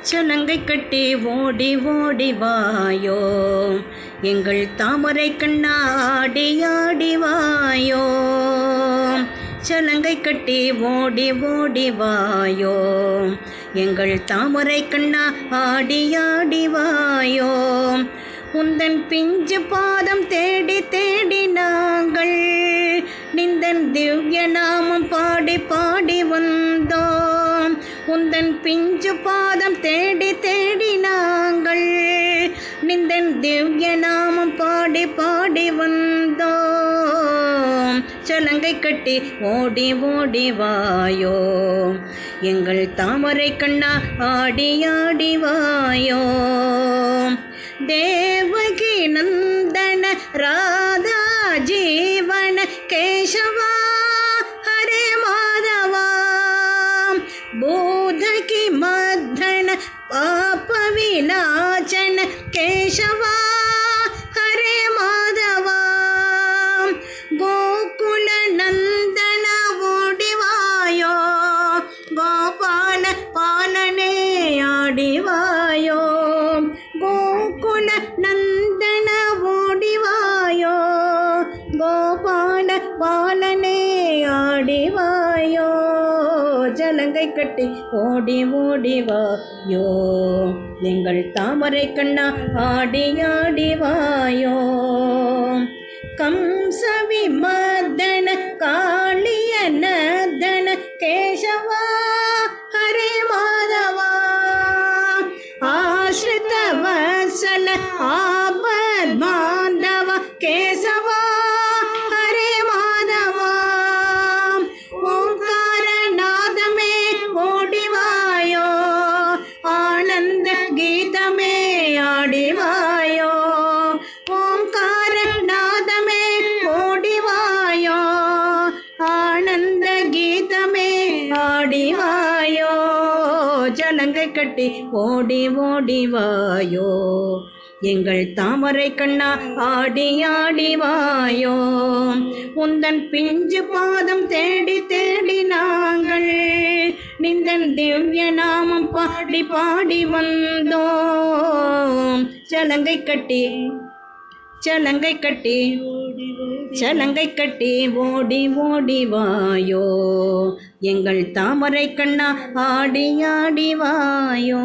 சலங்கை கட்டி ஓடி ஓடி வாயோ. எங்கள் தாமரை கண்ணா ஆடி ஆடி வாயோ. சலங்கை கட்டி ஓடி ஓடி வாயோ. எங்கள் தாமரை கண்ணா ஆடி ஆடி வாயோ. உந்தன் பிஞ்சு பாதம் தேடி தேடி நாங்கள். நிந்தன் திவ்ய நாமம் பாடி பாடி வந்தோம். உந்தன் பிஞ்சு பாதம் தேடி தேடி நாங்கள். நிந்தன் திவ்ய நாமம் பாடி பாடி வந்தோம். சலங்கை கட்டி ஓடி ஓடி வாயோ எங்கள் தாமரை கண்ணா ஆடி ஆடி வாயோ தேவகி நந்தன ராதா ஜீவன கேசவா. ஹரே மாதவா. பூ விலாச்சன கேசவா? ஹரே மாதவா. கோகுல நந்தன ஓடிவாயோ? கோபால பாலனே ஆடிவாயோ? கோகுல நந்தன ஓடிவாயோ? கோபால பாலனே ஆடிவாயோ? ஜலங்கை கட்டி ஓடி ஓடி வாயோ. எங்கள் தாமரை கண்ணா ஆடி ஆடி வாயோ. கம்சவிமா ஆனந்த கீதமே ஆடிவாயோ. ஓங்கார நாதமே ஓடிவாயோ ஆனந்த கீதமே ஆடிவாயோ. ஜனங்கை கட்டி ஓடி ஓடிவாயோ. எங்கள் தாமரை கண்ணா ஆடி ஆடிவாயோ. உந்தன் பிஞ்சு பாதம் தேடி தேடி நாங்கள் நிந்தன் திவ்ய நாமம் பாடி பாடி வந்தோம். சலங்கை கட்டி சலங்கை கட்டி சலங்கை கட்டி ஓடி ஓடி வாயோ. எங்கள் தாமரை கண்ணா ஆடி ஆடி வாயோ.